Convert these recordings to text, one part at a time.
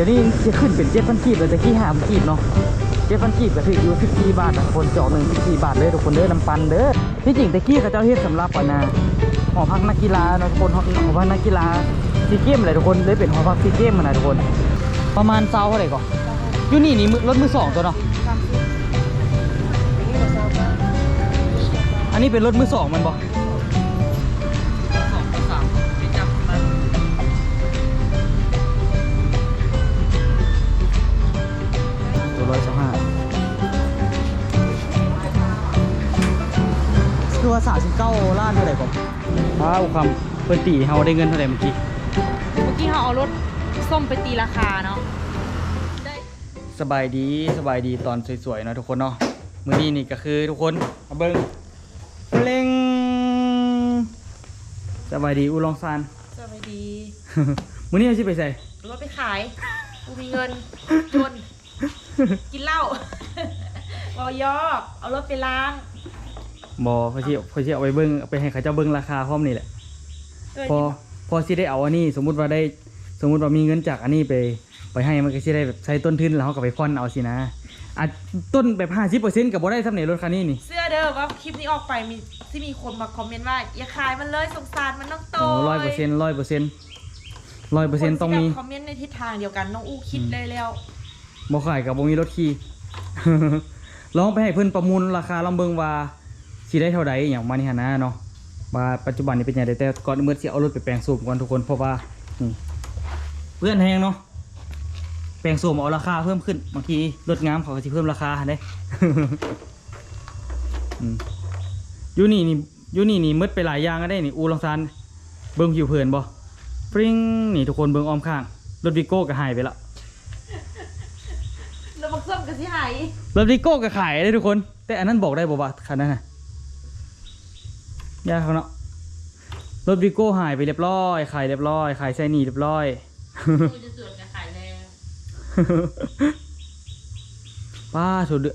ดี๋ยวนี้จะขึ้นเป็นเจ็ดพันกีบเลยตะกี้หาพันกีบเนาะเจ็ดพันกีบก็ถืออยู่สิบสี่บาทนะคนจอกหนึ่งสิบสี่บาทเลยทุกคนเด้อน้ำปันเด้อที่จริงตะกี้เขาเจ้าเฮ็ดสำหรับอนนะหอพักนักกีฬานะทุกคนหอพักนักกีฬาซีเกมอะไรทุกคนเลยเป็นหอพักซีเกมนะทุกคน ประมาณเซาเท่าไหร่ก่อนอยู่นี่นี่รถมือสองตัวเนาะอันนี้เป็นรถมือสองมันบอก คือว่าสามสิบเก้าล้านเท่าไหร่ก่อนว้าวคำเปิดตีเฮาได้เงินเท่าไหร่เมื่อกี้ เมื่อกี้เขาเอารถส้มไปตีราคาเนาะได้สบายดีสบายดีตอนสวยๆเนาะทุกคนเนาะมื้อนี้นี่ก็คือทุกคนมาเบิ้งเพลงสบายดีอูลองซาน สวัสดีมื้อนี้เอาสิไปใส่ รถไปขาย กูมีเงินจน กินเหล้าบอยอก เอารถไปล้าง บ่พอสิพอสิเอาไปเบิ้งเอาไปให้เขาเจ้าเบิ้งราคาพร้อมนี่แหละ เออพอพอสิได้เอาอันนี้ สมมุติว่าได้ สมมุติว่ามีเงินจากอันนี้ไป ไปให้มันก็สิได้แบบใช้ต้นทุนแล้วเขาก็ไปผ่อนเอาสินะอะต้นแบบห้าสิบเปอร์เซ็นต์กับบ่ได้สำเร็จรถคันนี้นี่ เสื้อเด้อว่าคลิปนี้ออกไปมีที่มีคนมาคอมเมนต์ว่า อย่าขายมันเลยสงสารมันน้องโตโอ้ร้อยเปอร์เซ็นต์ร้อยเปอร์เซ็นต์ร้อยเปอร์เซ็นต์ต้องมีคนที่แบบคอมเมนต์ในทิศทางเดียวกันน้องอู้คิดเลยแล้วบ่ขายกับบ่มีรถขี่ ลองไปให้เพิ่นประมูลราคาลองเบิ่งว่า สิได้เท่าใดอหย่างมานี่หั่นนะเนาะว่าปัจจุบันนี้เป็นจังไดแต่ก่อนอื่นสิเอารถไปแปลงโสมก่อนทุกคนเพราะว่านี่เพื่อนแฮงเนาะแปลงโสมเอาราคาเพิ่มขึ้นบางทีรถงามเขาก็สิเพิ่มราคาหั่นเด้อืมอยู่นี่นี่อยู่นี่นี่หมืดไปหลายอย่างก็ได้นี่อูลองซานเบิ่งผิวเผินบ่ปริ้งนี่ทุกคนเบิ่งอ้อมข้างรถวิโก้ก็หายไปแล้วแล้วบักส้มกับสิหายรถวิโก้ก็ขายได้ทุกคน แต่อันนั้นบอกได้บอกว่าคันนั้นน่ะ ยากเขาเนาะรถวิโก้หายไปเรียบร้อยขายเรียบร้อยขายไซนี่เรียบร้อย กูจะสวนกับขายแล้วป้าสุดเดือ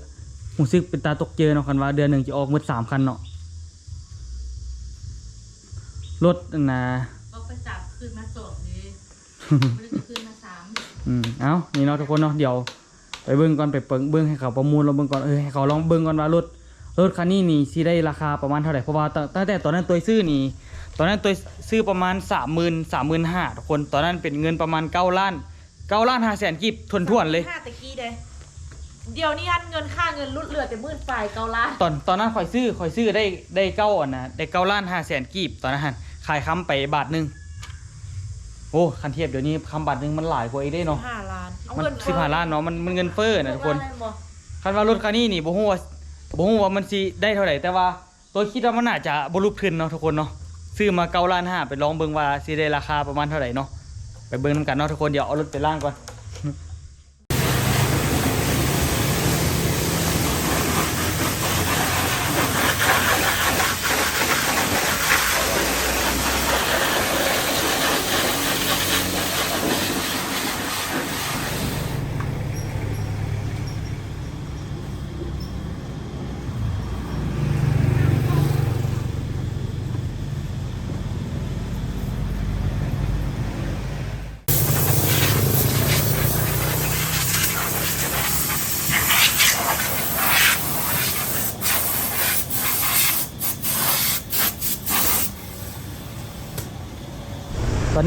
หูซึกเป็นตาตกเจอเนาะคันว่าเดือนหนึ่งจะออกหมืดสามคันเนาะรถนั่นนะก็ไปจับคืนมาสองเลยไม่ได้จะคืนมาสามอืมเอ้านี่เนาะทุกคนเนาะเดี๋ยว ไปเบิ้งก่อนไปเปิงเบิ้งให้เขาประมูลเราเบิ้งก่อนเออให้เขาลองเบิ้งก่อนว่ารถ รถคันนี้นี่สิได้ราคาประมาณเท่าไหร่เพราะว่าตั้งตั้งแต่ตอนนั้นตัวซื้อนี่ตอนนั้นตัวซื้อประมาณสามหมื่นสามหมื่นห้าทุกคนตอนนั้นเป็นเงินประมาณเก้าล้านเก้าล้านห้าแสนกีบทวนทวนๆเลยห้าตะกี้เด้เดี๋ยวนี้ฮันเงินค่าเงินลดเหลือแต่หมื่นฝ่ายเกาล้านตอนตอนนั้นข่อยซื้อข่อยซื้อได้ได้เก้าอะนะได้เก้าล้านห้าแสนกีบตอนนั้นหั่นขายคำไปบาทหนึ่งโอ้คันเทียบเดี๋ยวนี้คำบาทหนึ่งมันหลายกว่าอีกได้เนาะห้าล้านเอามันเงินสิบห้าล้านเนาะมันมันเงินเฟ้อนะทุกคนว่าได้บ่คันว่ารถคันนี้นี่บ่ฮู้ว่า บ่ฮู้ว่ามันสิได้เท่าไหร่แต่ว่าตัวคิดว่ามันน่าจะบ่รุขึ้นเนาะทุกคนเนาะซื้อมาเก้าล้านห้าไปลองเบิ่งว่าสิได้ราคาประมาณเท่าไหร่เนาะไปเบิ่งนํกันเนาะทุกคนเดี๋ยวเอารถไปล่างก่อน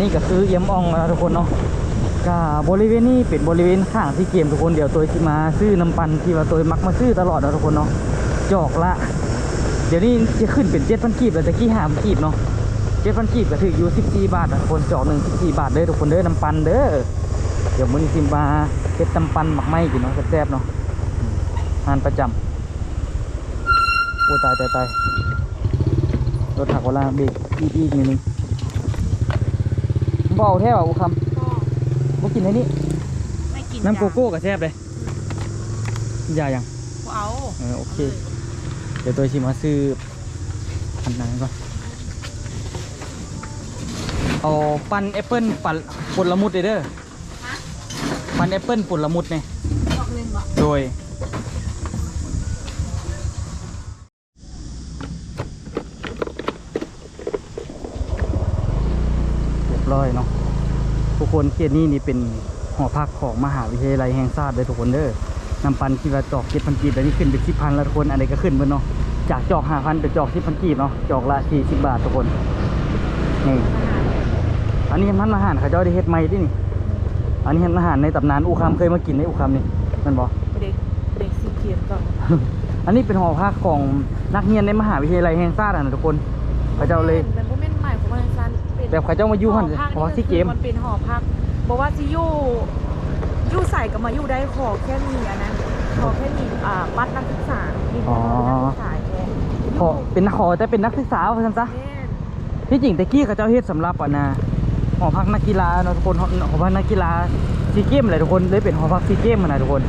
นี้ก็คือเอี่ยมอ่องแล้วทุกคนเนาะก็บริเวณนี้เป็นบริเวณข้างที่เกมทุกคนเดี๋ยวตัวสิมาซื้อน้ำปันที่ว่าตัวมักมาซื้อตลอดนะทุกคนเนาะจอกละ เดี๋ยวนี้จะขึ้นเป็นเจ็ดพันกีบแล้วตะกี้หามกีบเนาะเจ็ดพันกีบก็ถืออยู่สิบสี่บาทนะทุกคนจอกหนึ่งสิบสี่บาทเด้อทุกคนเด้อน้ำปันเด้อเดี๋ยวมื้อนี้สิมาเฮ็ดน้ำปันหมักไม้กินเนาะแซ่บๆเนาะงานประจำโอ้ตายตายตายรถหักเวลาเบรกอีกอีกนิดนึง บ่เอาแท้ว่ะอุคำบ่กินให้นี่ไม่กินน้ำโกโก้ก็แซ่บเลยยายังบ่เอาเออโอเค เดี๋ยวตัวชิมาซื้ออันนั้นก่อนเอาปันแอปเปิ้ลปันผลมุดเลยเด้อฮะปันแอปเปิ้ลผลมุดเนี่ยบอกเล่นบ่โดย เรียบร้อยเนาะ ทุก คนเขตนี้นี่เป็นหอพักของมหาวิทยาลัยแห่งชาติเลยทุกคนเด้อนำปันที่ว่าจอกเจ็ดพันกีบแล้วนี่ขึ้นเป็นสิบพันแล้วทุกคนอันนี้ก็ขึ้นเบิดเนาะจากจอกห้าพันเป็นจอกสิบพันกีบเนาะจอกละสี่สิบบาททุกคนนี่อันนี้มันอาหารเขาเจ้าได้เฮ็ดใหม่ดินี่ อันนี้เห็นอาหารในตำนานอูคำเคยมากินในอูคำนี่แมันบอกเด็กเด็กสีเขียวก่อนอันนี้เป็นหอพักของนักเรียนในมหาวิทยาลัยแห่งชาติอะนะทุกคนเขาเจ้าเลย แบบเขาเจ้ามาอยู่หั่นหพักหอพักที่เกม มันเป็นหอพักบอกว่าซิอยู่อยู่ใส่กับมาอยู่ได้ขอแค่มีอันนั้นขอแค่มีอ่าบัตรนักศึกษามีบัตรนักศึกษาแค่ขอเป็นนักขอแต่เป็นนักศึกษาว่าซั่นซะแม่นที่จริงแต่กี้เขาเจ้าเฮ็ดสำหรับอะนะหอพักนักกีฬาเนาะทุกคนหอหอพักนักกีฬาซีเกมอะไรทุกคนเลยเป็นหอพักซีเกมอะนะทุกคน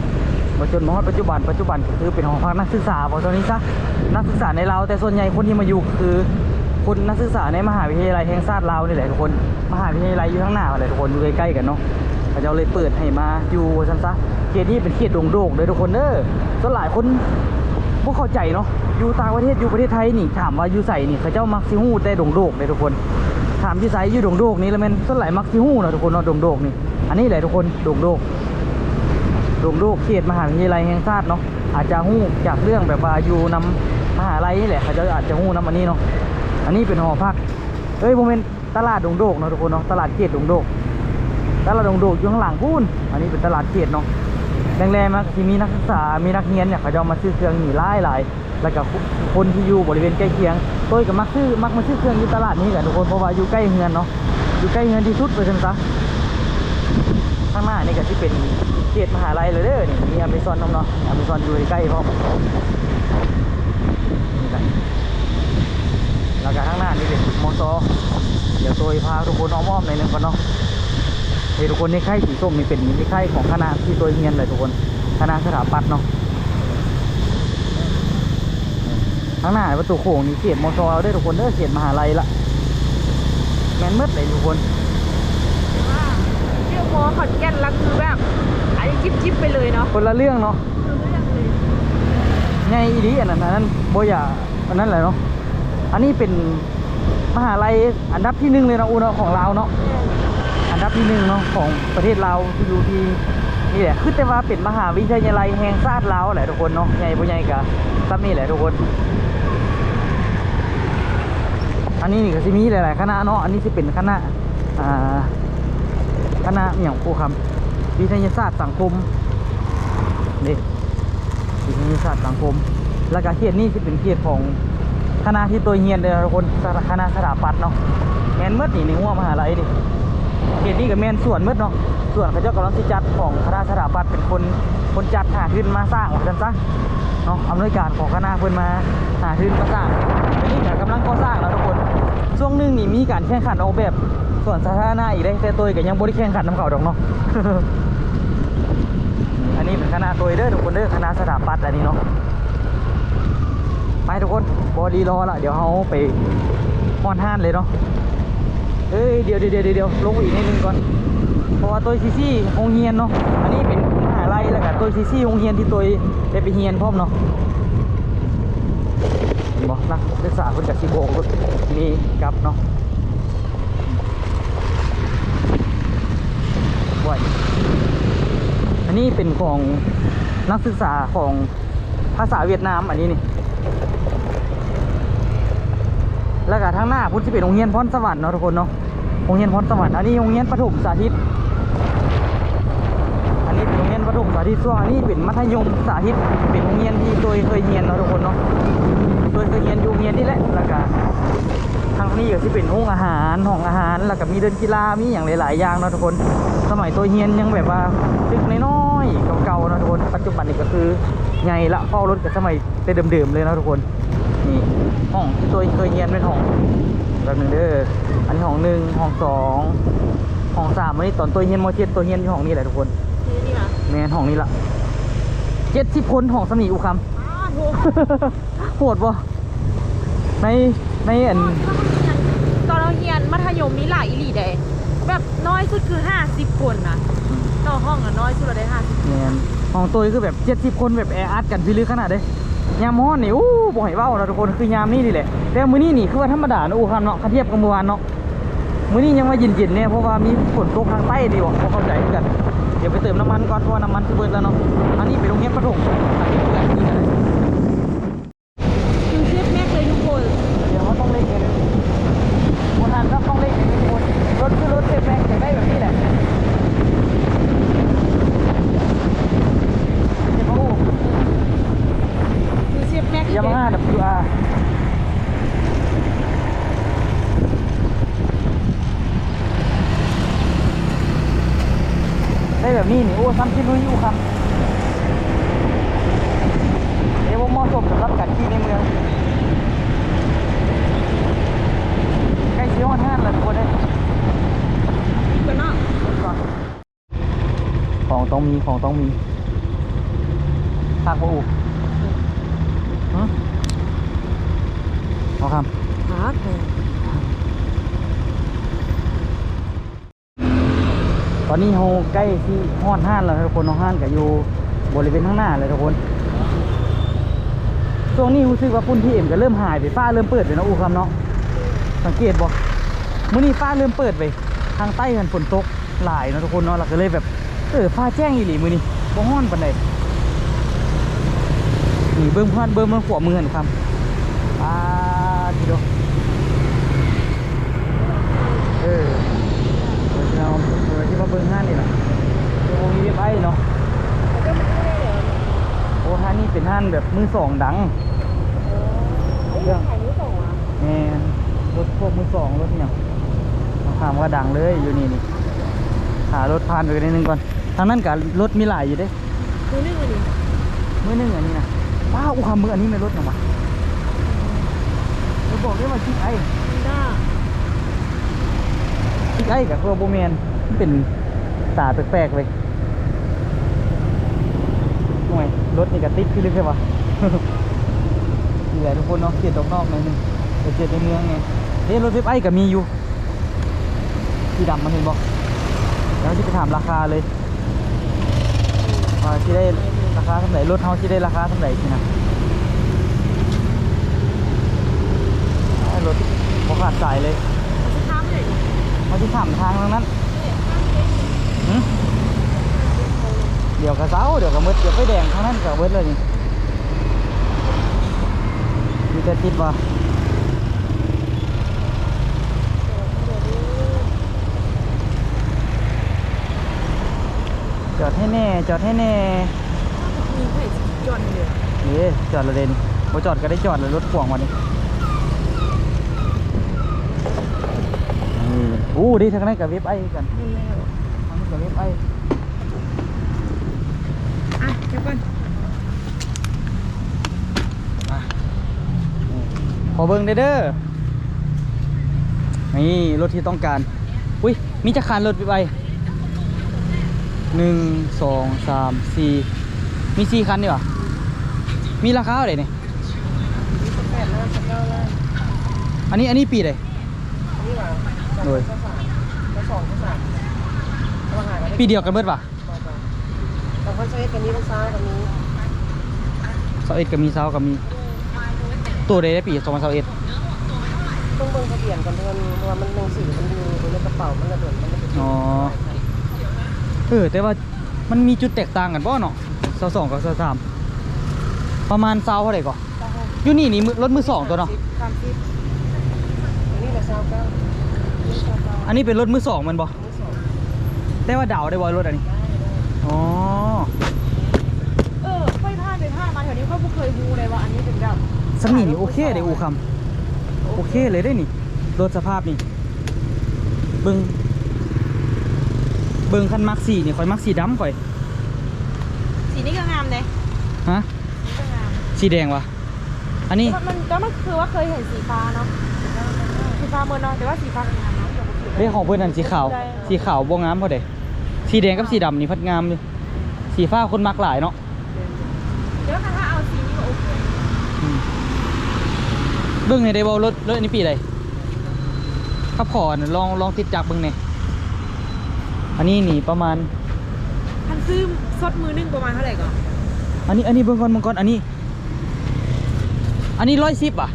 มาจนมาฮอดปัจจุบันปัจจุบันก็คือเป็นหอพักนักศึกษาบอกตอนนี้ซะนักศึกษาในเราวแต่ส่วนใหญ่คนที่มาอยู่ก็คือ คนนักศึกษาในมหาวิทยาลัยแห่งชาติลาวนี่แหละทุกคน มหาวิทยาลัยอยู่ข้างหน้าอะไรทุกคนอยู่ใกล้ๆกันเนาะเขาเจ้าเลยเปิดให้มาอยู่ซันซะเขตนี้เป็นเขตโด่งๆเลยทุกคนเด้อส่วนหลายคนพวกเข้าใจเนาะอยู่ต่างประเทศอยู่ประเทศไทยนี่ถามว่าอยู่ใส่นี่เขาเจ้ามักซิฮู้ได้ดงโดกเลยทุกคน ถามอยู่ใส่อยู่โด่งโดกนี่แล้วมันส่วนหลายมักซิฮู้เนาะทุกคนเนาะดงโดกนี่อันนี้แหละทุกคนโด่งโดกดงโดกเขตมหาวิทยาลัยแห่งชาติเนาะอาจจะฮู้จากเรื่องแบบว่าอยู่นำมหาลัยนี่แหละเขาจะอาจจะฮู้นำอันนี้เนาะ อันนี้เป็นหอพักเอ้ยโมเมนตลาดดงโดกเนาะทุกคนเนาะตลาดเขตดงโดกตลาดดงโดกอยู่ข้างหลังพูนอันนี้เป็นตลาดเขตเนาะแรงๆมากที่มีนักศึกษา มีนักเรียนเนี่ยเขาจะมาซื้อเครื่องหนีไล่หลายแล้วก็คนที่อยู่บริเวณใกล้เคียงตัวก็มักซื้อมักมาซื้อเครื่องอยู่ตลาดนี้กันทุกคนเพราะว่าอยู่ใกล้เฮือนเนาะอยู่ใกล้เฮือนที่สุดเลยใช่ไหมซะข้างหน้านี่ก็ที่เป็นเขตมหาลัยเลยเด้อนี่มีอเมซอนน้องเนาะอเมซอนอยู่ใกล้เพราะนี่แหละ แล้วก็ข้างหน้านี่เป็นมอซอเดี๋ยวตัวพาทุกคนอ้อมๆในอยหนึงก่อนเนาะเฮ้ยทุกคนในค่ายสีส้มนี่เป็นในค่ายของคณะที่ตัวเฮียนเลยทุกคนคณะสถาปัตย์เนาะข้างหน้าประตูโค้งนี่เขตมอซอเราได้อทุกคนเด้อเขตมหาลัยละแมนมืดเลยทุกคนว่าเรื่องมอขอนแก่นแล้วคือแบบอันนี้จิ๊บจิ๊บไปเลยเนาะคนละเรื่องเนาะคือเรื่องเลยไงอีดีอันนั้นอันนั้นโบอยาอันนั้นแหละเนาะ อันนี้เป็นมหาลัยอันดับที่หนึ่งเลยนะอูเนาะของเราวเนาะอันดับที่หนึ่งเนาะของประเทศเราวที่อยู่ที่นี่แหละคือแต่ว่าเป็นมหาวิทยาลัยแห่งชาติลาวแหละทุกคนเนาะใหญ่บ่ใหญ่กะซับนี่แหละทุกคน อันนี้นี่ก็สิมีหลายๆคณะเนาะอันนี้สิเป็นคณะอ่าคณะอหย่างครูคำวิทยาศาสตร์สังคมนี่วิทยาศาสตร์สังคม แล้วก็เขตนี้สิเป็นเขตของ คณะที่ตัวเฮียนเลยนะทุกคนคณะสถาปัตย์เนาะแมนเมดนี่ในหัวมหาลัยดิเขตนี้กับแมนส่วนมืดเนาะส่วนเขาเจ้ากำลังสิจัดของคณะสถาปัตย์เป็นคนคนจัดหาขึ้นมาสร้างกันซะเนาะอำนวยการของคณะเพิ่นมาหาขึ้นมาสร้างอันนี้ก็กำลังก่อสร้างแล้วทุกคนช่วงหนึงนี่มีการแข่งขันออกแบบส่วนสาธารณะอีกได้แต่ตัวก็ยังบ่ได้แข่งขันน้ำเขาดอกเนาะอันนี้เป็นคณะตัวเด้อทุกคนเด้อคณะสถาปัตย์อันนี้เนาะ ไปทุกคนบอดีรอละเดี๋ยวเขาไปฮอนห้านเลยเนาะเอ้ยเดี๋ยวเดี๋ยวเดี๋ยวเดี๋ยวลงอีกนิดนึงก่อนเพราะว่าตัวซีซี่โรงเรียนเนาะอันนี้เป็นมหาลัยแล้วก็ตัวซีซี่โรงเรียนที่ตัวได้ไปเรียนพร้อมเนาะนบอกนักศึกษาคนจากสิบโกรถนี่กลับเนาะไหวอันนี้เป็นของนักศึกษาของภาษาเวียดนามอันนี้นี่ แล้วก็ทางหน้าพุที่เป็นโรงเรียนพรสวรรค์เนาะทุกคนเนาะโรงเรียนพรสวรรค์อันนี้โรงเรียนประถมสาธิต อันนี้เป็นโรงเรียนประถมสาธิตส่วนอันนี้เป็นมัธยมสาธิตเป็นโรงเรียนที่ตัวเคยเรียนเนาะทุกคนเนาะตัวเคยเรียนอยู่โรงเรียนนี่แหละแล้วก็ทางนี้ก็ที่เป็นห้องอาหารห้องอาหาร แล้วก็มีเดินกีฬามีอย่างหลาย ๆ อย่างเนาะทุกคน สมัยตัวเรียนยังแบบว่าตึกน้อยๆเก่าๆเนาะทุกคนปัจจุบันนี่ก็คือ ใหญ่ละเฝ้ารถกับสมัยแต่เดิมๆเลยเนาะทุกคนนี่ห้องที่ตัวเคยเรียนเป็นห้องแบบหนึ่งเด้ออันนี้ห้องหนึ่งห้องสองห้องสามอันนี้ตอนตัวเฮียนมอเจ็ดตัวเฮียนอยู่ห้องนี้แหละทุกคนนี่นี่นะแมนห้องนี้ละเจ็ดสิบคนห้องสมีอุคอ้าวโหำโหดบ่ในในอันตอนเราเรียนมัธยมนี่หลายอีหลีเดยแบบน้อยสุดคือ50คนนะต่อห้องอะน้อยสุดเราได้50แมน ของตัวคือแบบเจ็ดสิบคนแบบแออัดกันพิลึกขนาดเลยยามฮ้อนนี่อู้บ่ให้เว้าเนาะทุกคนคือยามนี่นี่แหละแต่มื้อนี้นี่คือว่าธรรมดาเนาะอูคำเนาะคันเทียบกับเมื่อวานเนาะมื้อนี้ยังว่าเย็นๆเนี่ยเพราะว่ามีฝนตกทางใต้ดีบ่บ่เข้าใจกันเดี๋ยวไปเติมน้ำมันก่อนเพราะว่าน้ำมันจะเบิดแล้วเนาะอันนี้ไปโรงเรียนประถมอันนี้เพื่อนนี่กันเลย คือเชฟแม็กเลยทุกคน เดี๋ยวเขาต้องเล่นกันคนทันก็ต้องเล่นกันทุกคนรถคือรถเทปแรงจะได้แบบนี้แหละเดี๋ยวเขา คือเชฟแม็ก ยามาฮ่า WR ได้แบบนี้นี่โอ้ซ้ำที่ลุยอยู่ครับเดี๋ยวผมเหมาะสมสำหรับการขี่ในเมืองใกล้เชียวงานแล้วทุกคนได้ กันเนาะ ของต้องมีของต้องมีทางโอ้ฮะเอาครับหาแพงตอนนี้เราใกล้ที่ห้อนห้านแล้วนะทุกคนเนาะห้านก็อยู่บริเวณข้างหน้าเลยทุกคนช่วงนี้รู้สึกว่าฝุ่นที่เอ็มก็เริ่มหายไปฟ้าเริ่มเปิดไปเนาะอูคำเนาะสังเกตบ่มื้อนี้ฟ้าเริ่มเปิดไป ทางใต้กันฝนตกหลายเนาะทุกคนเนาะเราก็เลยแบบ เออฟ้าแจ้งอีหลีมื้อนี้บ่ฮ้อนปานใดนี่เบิ่งพานเบิ่งมันขวามือหั่นครับอ่าทีเดียวเออเราเออที่มาเบิ้งห้านนี่แหละโอ้มีเว็บไอเนาะโอ้ห้านนี่เป็นห้านแบบมือสองดังเรื่องขายมือสองอะแม่นรถพวกมือสองรถเนี่ยถามว่าดังเลยอยู่นี่นี่หารถผ่านไปกันนิดนึงก่อน ทางนั้นกับรถมีหลายอยู่เด้มือหนึ่งอันนี้มือหนึงอันนี้นะว้าวอู้คำมืออันนี้ไม่รถหรอวะเราบอกได้ว่าชิคไอด้าชิคไอกับตัวโบแมนมันเป็นตาแปลกๆเลยทำไมรถนี่ก็ติดขึ้นเลยใช่ปะนี่แหละทุกคนเนาะเกียดออกนอกหน่อยหนึงแต่เกียดในเมืองไงเฮ้ยรถไฟไอก็มีอยู่ที่ดำมันเห็นบอกแล้วที่ไปถามราคาเลย ว่าที่ได้ราคาเท่าไหร่รถเฮาที่ได้ราคาเท่าไหร่สินะไอ้รถบ่ขาดสายเลยมันจะท้าไม่ได้ดิมาที่ถามทางตรงนั้นหึเดี๋ยวกระเซ้าเดี๋ยวกระมืดเดี๋ยวไฟแดงทางนั้นกระมืดเลยนี่มีแต่ติดว่าจอด ให้แน่ จอดให้แน่มีไผ่จอนเดียวเอ๊ะจอดและเดนพอจอดก็ได้จอดเลยรถพ่วงมานี่นี่อู้ดีทางนั้นกับเว็บไอกันนี่แล้วทางนี้กับเว็บไออะเดี๋ยวก่อนขอเบิ้งเด้อเด้อนี่รถที่ต้องการ อุ้ยมีจักรคานรถไปไป หนึ่งสองสามสี่มีสี่คันดีกว่ามีราคาเท่าไหร่เนี่ยอันนี้อันนี้ปีเลยโดยสามก็สองก็สามราคาก็ได้ปีเดียวกันเบิดป่ะแต่คนใช้กันนี้ต้องซ้ากันนี้เสาเอ็ดก็มีเสาก็มีตัวใดได้ปีสองพันเสาเอ็ดต้องเบิ่งทะเบียนกันเดือนว่ามันหนังสือมันอยู่ในกระเป๋ามันระเบิดมันระเบิด อ๋อ เออแต่ว่ามันมีจุดแตกต่างกันป่ะเนาะเสาสองกับเสาสามประมาณเสาเท่าไหร่ก่อนอยู่นี่นี่มือรถมือสองตัวเนาะสามสิบอันนี้ละสามเก้านี่สามเก้าอันนี้เป็นรถมือสองแมันบ่อันนี้สองได้ว่าดาวได้บ่รถอันนี้อ๋อเออค่อยพลาดไปพลาดมาแถวนี้ค่อยไม่เคยรู้เลยว่าอันนี้เป็นแบบสักนี่นี่โอเคเด้อูคำโอเคเลยได้นี่รถสภาพนี่เบิง เบิงคันมักสีนี่ข่อยมักสีดำข่อย สีนี้ก็งามเลยฮะนี่ก็งามสีแดงวะอันนี้มันมันก็มันคือว่าเคยเห็นสีฟ้าเนาะสีฟ้าเมื่อเนาะแต่ว่าสีฟ้าเป็นงามเนาะเดี๋ยวผมเรื่องของเพื่อนนั่นสีขาว สีขาวบ่งามพอเด้สีแดงกับสีดำนี่พัดงามเลยสีฟ้าคนมักหลายเนาะเดี๋ยวถ้าเอาสีนี้ก็โอเคอืมเบิ้งในได้บ่รถรถอันนี้ปีใดขับขอน่ะลองลองติดจักรเบิ้งเนี่ย อันนี้นี่ประมาณ พันซื้อสดมือหนึงประมาณเท่าไหร่ก่อนอันนี้อันนี้เบิ่งก่อนเบิ่งก่อนอันนี้ อันนี้ร้อยสิบอะ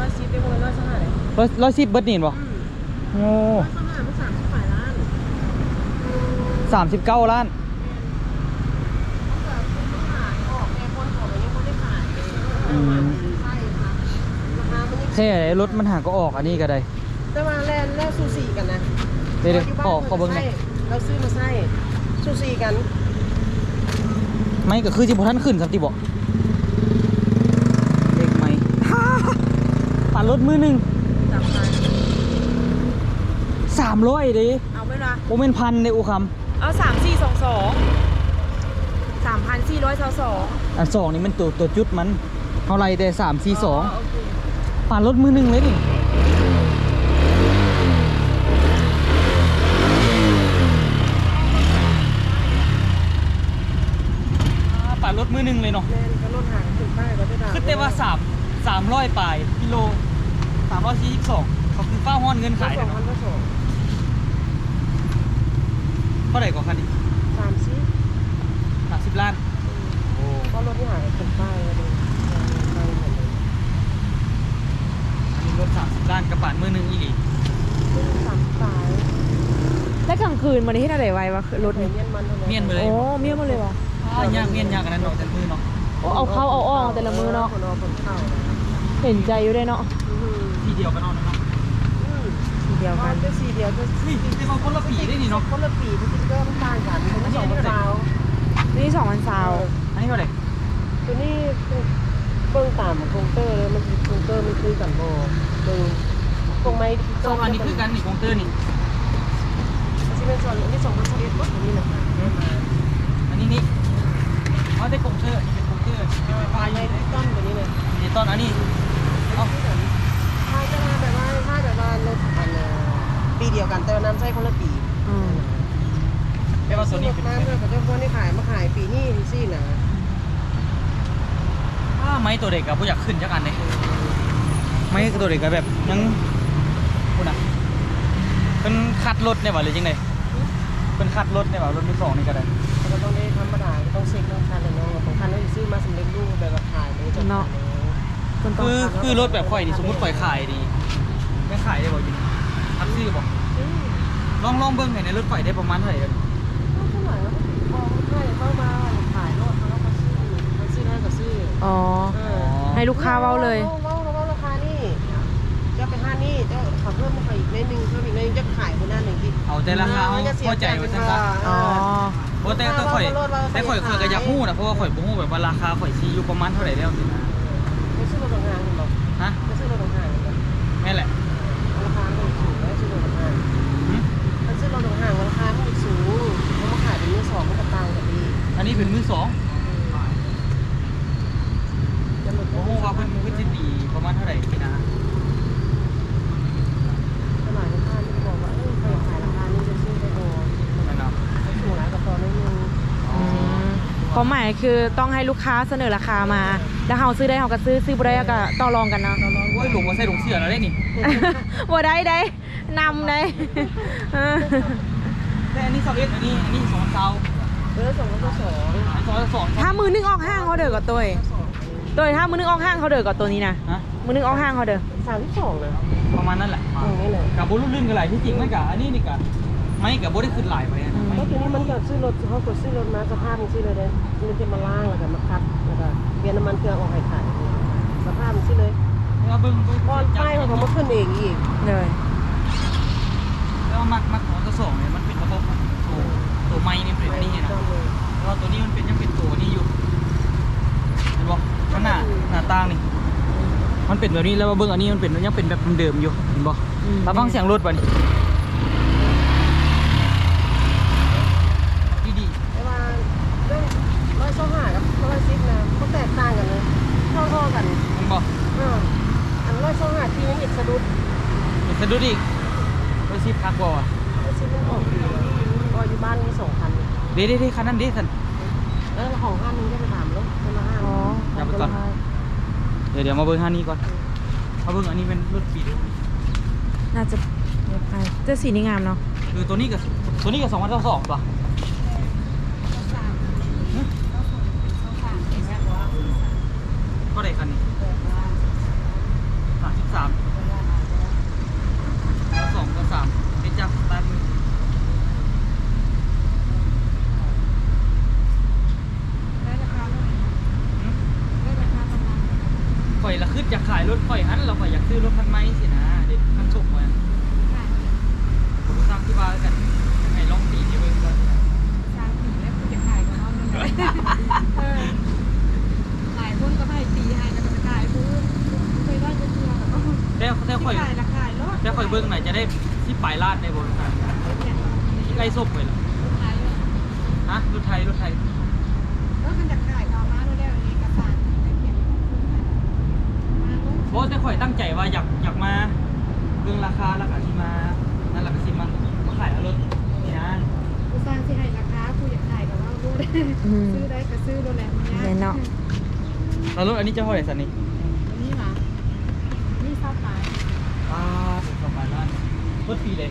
ร้อยสิบได้ประมาณร้อยสักห้าเลยร้อยร้อยสิบเบิดนี่เห็นบ่อืมโอ้ร้อยสักห้าเมื่อสามสิบฝ่ายล้านสสามสิบเก้าล้านออกแค่คนของยังไม่ได้ขายเลยอืมใช่ค่ะราคามันยังแค่ไหนรถมันหาก็ออกอันนี้ก็ได้แต่ว่าแล่นแล่นซูซีกันนะ เดี๋ยวอยู่ๆบ้านขอขอเบิ้งหน่อย เราซื้อมาใส่ซูซีกันไม่ก็คือจิบท่านขึ้นครับที่บอกเด็กไหมปั่นรถมือหนึ่งสามพันสามร้อยดิเอาไหมล่ะโมเมนพันในอุคเอาสามสี่สองสองสามพันสี่ร้อยสองสองำอันสองนี่มันตัวตัวจุดมันเท่าไรแต่สามสี่สองโอเคปั่นรถมือหนึ่งเลยนี่ รถมือหนึ่งเลยเนาะแล่นก็รถห่างถึงป้ายก็ได้ด่าคือแต่ว่าสามสามร้อยปลายกิโลสามร้อยสี่สิบสองเขาคือฟ้าห้อนเงินขายสเลอยงเนาะพันก็สองเท่าไหร่กว่าคันนี้สามสิสามสิบล้านก็รถที่ห่างถึงป้ายก็เลยไปหมดเลยอันนี้รถสามสิบล้านกระบะมือหนึ่งอีหลีสามสายแล้วกลางคืนมันที่ไหนไว้วะรถเมีนี่ยนมันเท่านั้นเมียนไปเลยโอ้เมียหมดเลยวะ อ่ายากเมียนยากอันนั้นเนาะแต่มือเนาะโอ้เอาเข้าเอาออกแต่ละมือเนาะคนเอาคนเข้าเห็นใจอยู่ได้เนาะอืมทีเดียวกันเนาะเนาะอืมทีเดียวกักันนจะสีเดียวจะนี่แต่ว่าคนละปีได้นี่เนาะคนละปีที่ก็ต้องต่างกันคนละสองพันสาวนี่สองพันซาวอันนี้เท่าไหร่ตัวนี้เบิ้งตามคงเตอร์เลยมันคงเตอร์มันคือกันโบเบิ้งคงไม่สองอันนี้คือกันนี่ของเตอร์นี่ที่เป็นส่วนอันนี้สองพันสิบเอ็ดอันนี้นะคะอันนี้นี่ เอาแต่ของเตอร์นี่เป็นของเตอร์เป็นไฟไฟในต้นตัวนี้เลยนี่ตอนอันนี้เอาถ้าจะมาแบบว่าถ้าแบบว่ารถอันปีเดียวกันแต่น้ำใช้คนละปีอืมแต่ว่าตัวนี้เป็นน้ำเพื่อกับเจ้าพ่อนี่ขายมาขายปีนี้สินะถ้าไม้ตัวเด็กกับผู้อยากขึ้นจักอันเลยไม้ตัวเด็กกับแบบยังคุณอะเป็นคัดรถเนี่ยวะหรือยังไงเป็นคัดรถเนี่ยว่ะรถมือสองนี่ก็ได้ เราต้องได้ธรรมดาต้องเช็คต้องคันเลยเนาะของคันเราซื้อมาสำเร็จรูปแบบว่าขายเลยจะคนต้องคือทำคือรถแบบข่อยนี่สมมติข่อยขายดีไม่ขายได้บ่จริงทักซี่บอกลองลองเบิ้งให้ในรถข่อยได้ประมาณเท่าไหร่เดี๋ยวก็เท่าไหร่แล้วพอใช่เข้ามาขายรถเขาก็ซื้อมันซื้อได้ก็ซื้ออ๋อให้ลูกค้าเว้าเลยเว้าเว้าราคานี่จะไปห้านี่จะขอเพิ่มมาอีกนิดนึงเพิ่มอีกนิดนึงจะขายคนหน้าหนึ่งที่เอาแต่ราคาเขาพอใจว่าจังซะอ๋อ โอ้แต่แต่ข่อยแต่ข่อยข่อยก็อยากฮู้นะเพราะว่าข่อยบ่ฮู้แบบว่าราคาข่อยสิอยู่ประมาณเท่าไหร่แล้วสินะไม่ซื้อรถต่างหากหรอกฮะไม่ซื้อรถต่างหากหรอกแม่นแหละราคามันสูงแล้วซื้อรถต่างหากหึมันซื้อรถต่างหากราคามันสูงเพราะว่าขายเป็นมือสองมันก็ต่างกันดีอันนี้เป็นมือสองจะหลุดบ่ฮู้ว่าเพิ่นเพิ่นสิตีประมาณเท่าไหร่สินะ ตลาดราคาที่บอกว่าเออใครขายราคานี้จะซื้อได้โอ้ นั่นเนาะ ถูกหลายกว่าตอนนั้นนึง อืม ความหมายคือต้องให้ลูกค้าเสนอราคามา แล้วเราซื้อได้เราก็ซื้อซื้อบ่ได้เราก็ต่อรองกันเนาะโอ้ยหลงมาใส่หลงเสือแล้วได้นี่บ่ได้ได้นำได้เออแต่อันนี้21อันนี้อันนี้2เตาเออสองก็สองอัน2 2ถ้ามือนึงออกห้างเขาเด้อกับตัวเองสองตัวถ้ามือนึงออกห้างเขาเด้อกับตัวนี้นะฮะมือนึงออกห้างเขาเด้อสามที่สองเลยประมาณนั้นแหละตรงนี้เลยกับบ่รู้ลื่นกันหลายที่จริงมันก็อันนี้นี่ก็ไม่ก็บ่ได้ขึ้นหลายไป นะไม่ก็ทีนี้มันก็ซื้อรถเขากดซื้อรถมาสภาพมันซื้อเลยเด้มันจะมาล้างแล้วก็มาคัดแล้วก็เปลี่ยนน้ำมันเครื่องออกให้ขายสภาพมันซื้อเลยแล้วเบิ่งเบิ่งพอนป้ายมันก็มาขึ้นเองอีกเลยแล้วมักมักของตัวสองเนี่ยมันเป็นระบบตัวตัวไม้นี่เป็นอันนี้นะเพราะว่าตัวนี้มันเป็นยังเป็นตัวนี้อยู่เห็นบ่ข้างหน้าหน้าต่างนี่มันเป็นแบบนี้แล้วว่าเบิ่งอันนี้มันเป็นยังเป็นแบบเดิมๆอยู่เห็นบ่รับฟังเสียงรถบ่นี่ดี แต่ว่าเรื่องร้อยสองห้ากับร้อยสิบนะเขาแตกต่างกันเลยเท่าๆกัน ๆเห็นบ่ อ่าอันร้อยสองห้าทีนี้อีกสะดุด เห็นสะดุดอีกไปซิบคักบ่ว่ะร้อยสิบมันออกดีก็อยู่บ้านมีสองคันเด้ๆๆคันนั้นเด้คันแล้วของห้างนี้ได้ไปถามแล้วคนละห้างอ๋ออย่าไปก่อน เดี๋ยวเดี๋ยวมาเบิ่งท่านี้ก่อนมาเบิ่งอันนี้เป็นรถปีดน่าจะไปเจ้าสีนี่งามเนาะ คือตัวนี้กับตัวนี้กับ2022ป่ะหึเท่าไหร่คันนี้33สองกับสามเป็นจับตายมือ จะขายรถข่อยหันเราข่อยอยากซื้อรถคันใหม่สินะเด็กคันส่งมา ว่ากันยังไงลองตีที่เบิ่งก่อนสร้างผีแล้วคุณจะขายกับน้องมันเลยเออหลายคนก็ไม่ให้ตีให้แล้วก็จะขายพื้นเคยได้จะเชื่อแบบแต่แต่ข่อยขายราคายรถแต่ข่อยเบิ่งหนจะได้ที่ปลายลาดในบนกันที่ไกลส้มไปแล้วขายรถฮะรถไทยรถไทยแล้วมันจะขายเอามาแล้เอกสารไปเขียนมาเราะแต่ข่อยตั้งใจว่าอยากอยากมาเบิ่งราคาแล้วก็ที่มานั่นแหละก็สิมามาขายเอารถนี่นะ กูสร้างที่ให้ราคากูอยากขายกับเราด้วยซื้อได้ก็ซื้อโดนแหละแน่เนาะแล้วรถอันนี้จะเท่าไหร่สันนี่นี่หรอนี่ชอบขายอ่าถูกประมาณนั้นรถปีเลย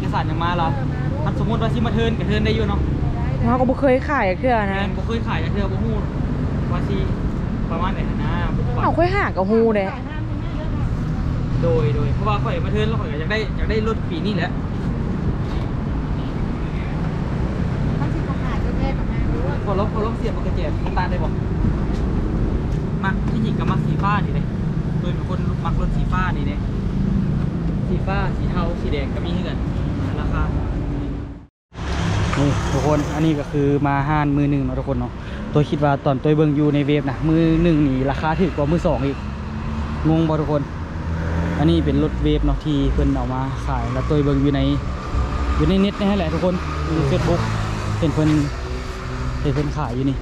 เนาะเอาเอกสารอย่างมาเราคันสมมติว่าที่มาเทิร์นกับเทิร์นได้อยู่เนาะเราก็บ่เคยขายเทื่อแม่นะนบ่เคยขายจากเทือบ่ฮู้ว่าสิประมาณไหนนะเอาค่อยหากับฮูเด้โดยโดยเพราะว่าข่อยมาเทิร์นแล้วข่อยก็อยากได้อยากได้รถปีนี้แหละต้องที่เขาขายก็แยกกับแม่รู้ว่าพอลบพอลบเสียบมันกระเจ็บน้ำตาลได้บ่มักที่จริงก็มักสีฟ้านี่เลยโดยเป็นคนมักรถสีฟ้านี่เด้สีฟ้าสีเทาสีแดงก็มีให้กันรา คานี่ทุกคนอันนี้ก็คือมาห้านมือหนึ่งเนาะทุกคนเนาะตัวคิดว่าตอนตัวเบิ่งอยู่ในเว็บนะมือหนึ่งนี่ราคาถูกกว่ามือสองอีกงงบ่ทุกคน อันนี้เป็นรถเวฟเนาะที่เพิ่นเอามาขายแล้วตัวเบิ่งอยู่ในอยู่ในเน็ตนี่ให้แหละทุกคนในเฟซบุ๊กเห็นเพิ่นเห็นเพิ่นขายอยู่นี่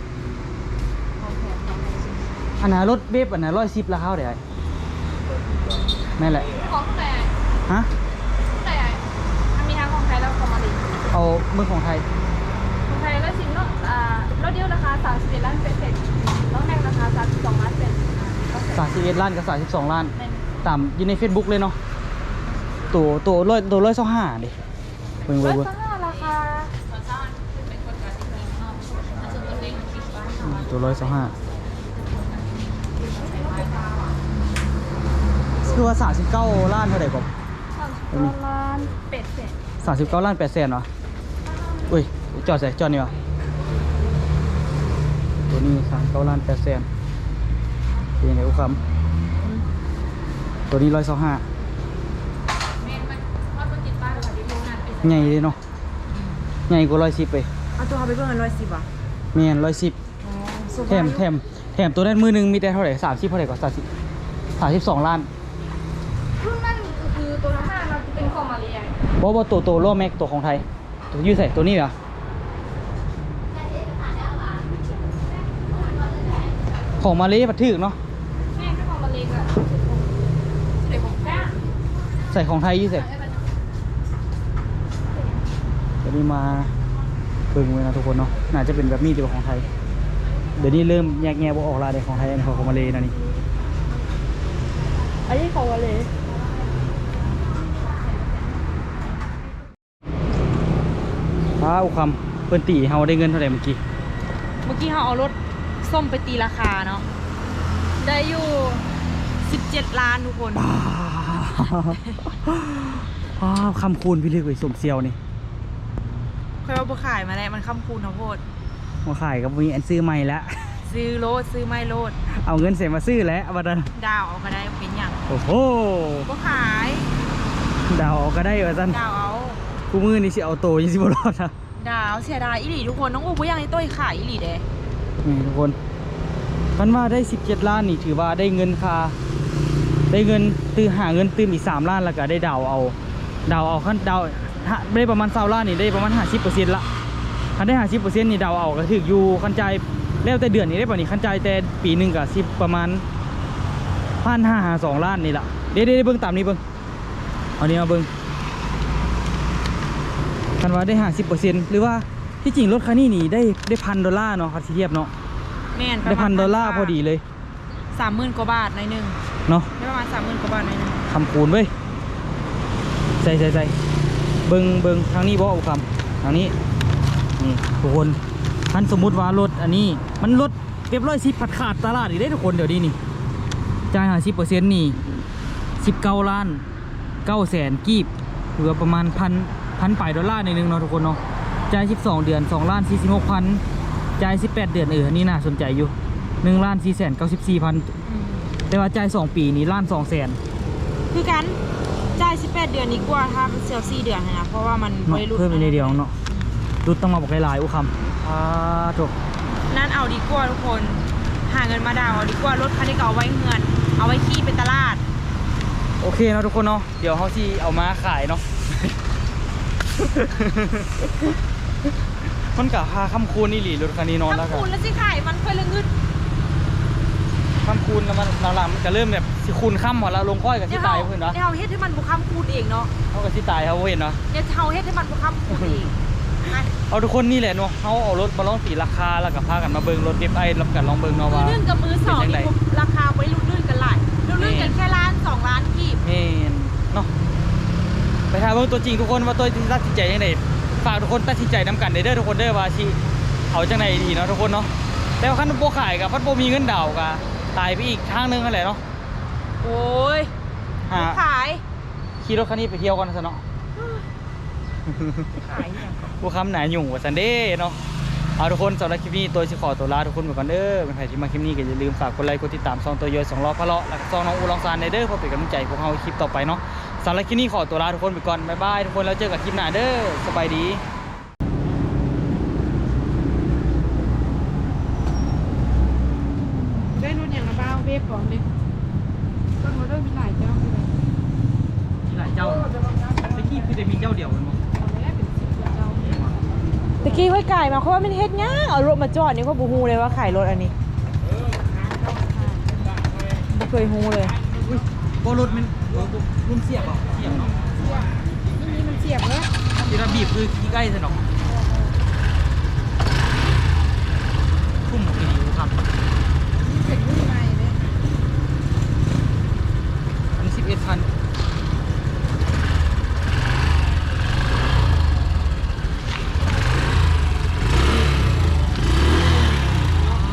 อันน่ะรถเวฟอันน่ะร้อยสิบราคาเท่าไหร่นั่นแหละของแต่ฮะ แต่มันมีทั้งของไทยและของมา เลเอาเมืองของไทยของไทยแล้วสินเนาะอ่ารถเดียวราคา31ล้านเป็ดเสร็จรถแรกราคา32ล้านเป็ดสามสิบเอ็ดล้านกับสามสิบสองล้านตามอยู่ใน Facebook เลยเนาะตัวตัวร้อยตัวร้อยสองห้าดิเบิ่งรเบิ่งถเบิ่งข้างหน้าราคาตัวร้อยสองห้าคือว่าสามสิบเก้าล้านเท่าไหร่กบ39ล้านเป็ดเสร็จสามสิบเก้าล้านแปดแสนวะอุ้ย จอดใส่จอดนี่วะตัวนี้สามเก้าล้านแปดแสนเป็นยังไงอุคำตัวนี้ร้อยสองห้าแม่มันทอดบนจิตป้ายแบบที่โรงงานเป็ดใหญ่เลยเนาะใหญ่กว่าร้อยสิบไปเอาตัวเขาไปเบิ่งกันร้อยสิบอะเมียนร้อยสิบแถมแถมแถมตัวนั้นมือหนึงมีแต่เท่าไหร่สามสิบเท่าไหร่ก่อนสามสิบสามสิบสองล้านรุ่นนั่นคือตัวน้ำมันมันเป็นของมาเลย์เพราะว่าตัวตัวโลแม็กตัวของไทยตัวอยูใส่ตัวนี้เหรอ ของมาเลย์พัดถึกเนาะแม่ก็ของมาเลย์อะเด็กของแท้ใส่ของไทยอยี่ใส่เดี๋ยวนี้มาเบิ่งไว้นะทุกคนเนาะน่าจะเป็นแบบนี้ดีกว่าของไทย เดี๋ยวนี้เริ่มแยกแยะว่าออกลายในของไทยอันนี้ของมาเลย์นะนี่อันนี้ของมาเลยฟ้าอุคำเพิ่นตีเฮาได้เงินเท่าไหร่เมื่อกี้ เมื่อกี้เขาเอารถ ส้มไปตีราคาเนาะได้อยู่ 17 ล้านทุกคนป้าป้าคำคูณพี่เลือกไว้สมเซียวนี่เคยว่าบุขายมาแล้วมันคำคูณทั้งโพดมาขายกับมีอันซื้อใหม่แล้วซื้อโลดซื้อไม่โลด เอาเงินเสียมาซื้อแล้ววันนั้นดาวเอาก็ได้เป็นอย่างโอ้โหก็ขายดาวเอาก็ได้ว่าซั่นดาวเอากูมือนี่สิเอาโตยังสิบ่รอดนะดาวเสียดายอีหลีทุกคนน้องอูก็ยังไอ้ต้อยขายอีหลีเด้ นี่ทุกคนคันว่าได้ 17 ล้านนี่ถือว่าได้เงินค่าได้เงินตื้อหาเงินตื้มอีก 3 ล้านแล้วก็ได้ดาวเอา ดาวเอาคันดาวได้ประมาณ20ล้านนี่ได้ประมาณ50%ละคันได้50%นี่ดาวเอาก็ถืออยู่คันใจายแล้วแต่เดือนนี้ได้ป่ะนี่คันใจายแต่ปีหนึ่งก็สิบประมาณพันห้าหาสองล้านนี่ละเดี๋ยวเดี๋ยวเบิ่งตามนี้เบิ่งเอานี้มาเบิ่งคันว่าได้50%หรือว่า ที่จริงรถคันนี้นี่ได้ได้พันดอลลาร์เนาะคันสิเทียบเนาะแม่นได้พันดอลลาร์พอดีเลยสามหมื่นกว่าบาทในอยหนึ่งเนาะได้ประมาณสามหมื่นกว่าบาทในอยหนึ่งคำคูณเว้ยใส่ใส่ใส่เบิงเบิงทางนี้บ่เอาคำทางนี้นี่ทุกคนท่านสมมุติว่ารถอันนี้มันรถเรียบร้อยสิผัดขาดตลาดอีกได้ทุกคนเดี๋ยวนี้นี่จ่ายหาสิเปอร์เซ็นต์นี่สิบเก้าล้านเก้าแสนกีบหรือว่าประมาณพันพันปลายดอลลาร์ในหนึ่งเนาะทุกคนเนาะ จ่ายสิบสองเดือนสองล้านสี่สิบหกพันจ่ายสิบแปดเดือนเอออันนี้น่าสนใจอยู่หนึ่งล้านสี่แสนเก้าสิบสี่พันอืมแต่ว่าจ่ายสองปีนี่ล้านสองแสนคือกันจ่าย18 เดือนดีกว่าถ้าเสียว4เดือนนะเพราะว่ามันเนาะบ่ได้รุดเพิ่มไปในเดียวเนาะรุดต้องมาบอกหลายๆอุ้คำอ่าถูกนั่นเอาดีกว่าทุกคนหาเงินมาดาวน์เอาดีกว่ารถคันนี้ก็เอาไว้เงิน เอาไว้ขี่เป็นตลาด โอเคเนาะทุกคนเนาะเดี๋ยวเขาที่เอามาขายเนาะ มันกับพาคำคูณนี่หลีรถคันนี้เนอนแล้วกัทำคูณแล้วสิขายมันค่อยละเงินคำคูณแล้วมันหลังๆมันจะเริ่มแบบสิคูณค่ำหมดแล้วลงก้อยกับเดี๋ที่ยวตาเฮายเพื่อนเนาะเดี๋ยวเฮาเฮ็ดให้มันบ่ค้ำคูณเองเนาะเขากับที่ตายเขาเห็นเนาะ เดี๋ยวเฮาเฮ็ดให้มันบ่ค้ำคูณเองไปเอาทุกคนนี่แหละเนาะเขาเอารถมาลองสีราคาแล้วกับพากันมาเบิ่งรถเก็บไอ้รับกันลองเบิ่งเนาะมืว่าอหนึ่งกับมือสองเป็นจังไดนี่ผมราคาไว้รุ่นลื่นกันหลายรุ่นลื่นกันแค่ล้านสองล้านกีบเห็นเนาะไปหาเบิ่งตัวจริงทุกคนว่าตัวจริงตัดสินใจยังไง ฝากทุกคนตัดสินใจนำกันเด้อทุกคนเด้อว่าชีเอาจังไหนดีเนาะทุกคนเนาะแต่ว่าคันโบขายกับพัดโบมีเงินดาวกะตายไปอีกทางหนึงนั่นแหละเนาะโอ้ยหาขายขี่รถคันนี้ไปเที่ยวกันซะเนาะขายเนี่ยผู้คำหนาหยุ่งว่าซันเด้เนาะเอาทุกคนสำหรับคลิปนี้ตัวสิขอตัวลาทุกคนไปก่อนเด้อเป็นใครที่มาคลิปนี้ก็อย่าลืมฝากกดไลค์กดติดตามซองตัวโยยสองล้อพะเลาะแล้วก็ซองน้องอูลองซานในเด้อเพื่อเป็นกำลังใจพวกเราคลิปต่อไปเนาะ สำหรับคลิปนี้ขอตัวลาทุกคนไปก่อน บ๊ายบาย ทุกคนแล้วเจอกันคลิปหน้าเด้อสบายดีได้รุ่นอย่างละบ้าเวฟบอกเลยต้นมอเตอร์มีหลายเจ้าเลยมีหลายเจ้าตะกี้คือจะมีเจ้าเดียวกันมั้งตะกี้ห้อยไก่มาเขาว่ามันเฮ็ดง่ายเอารถมาจอดนี่เขาบูฮูเลยว่าขายรถอันนี้ไม่เคยฮูเลยอุ้ยโบรถมัน รุ่นเสียบอะเสียบเนาะนี่มันเสียบเลยที่ราบีบคือขี้ใกล้สนองทุ่มออกไปดีครับเสร็นรุ่นใหม่เลยอันนี้สิบเอ็ดพัน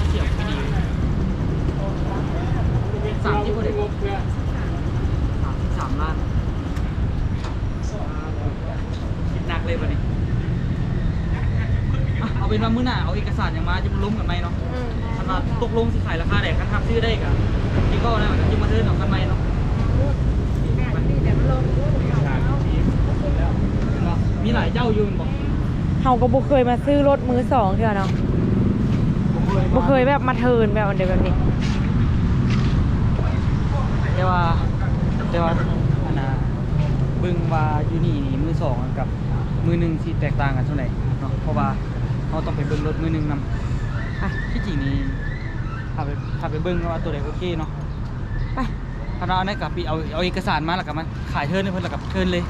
เสียบไม่ดีสามที่คนเด็กสามสามล้านคิดหนักเลยวันนี้อะเอาเป็นว่ามื้อหน้าเอาเอกสารอย่าง มาจะมาล้มกันไหมเนาะขนาดตกลงสิขายราคาไหนกันทำซื้อได้กันที่ก็นะจิมาเทิร์นออกกันไหมเนาะมีหลายเจ้าอยู่บอกเฮาก็บ่เคยมาซื้อรถมือสองเท่าเนาะบ่เคยแบบมาเทิร์นแบบอันเดียวแบบนี้แต่ว่าแต่ว่าอันน่ะเบึงว่าอยู่นี่นี่มือสองกับมือหนึ่งที่แตกต่างกันเท่าไหร่เนาะเพราะว่าเราต้องไปเบิ่งรถมือหนึ่งนำ อะที่จริงนี่ถ้าไปถ้าไปเบิ่งว่าตัวไหนโอเคเนาะไปถ้าเราเอาในกับปีเอาเอาเอกสารมาแล้วกับมันขายเทิร์นให้เพิ่นแล้วกับเทิร์นเลย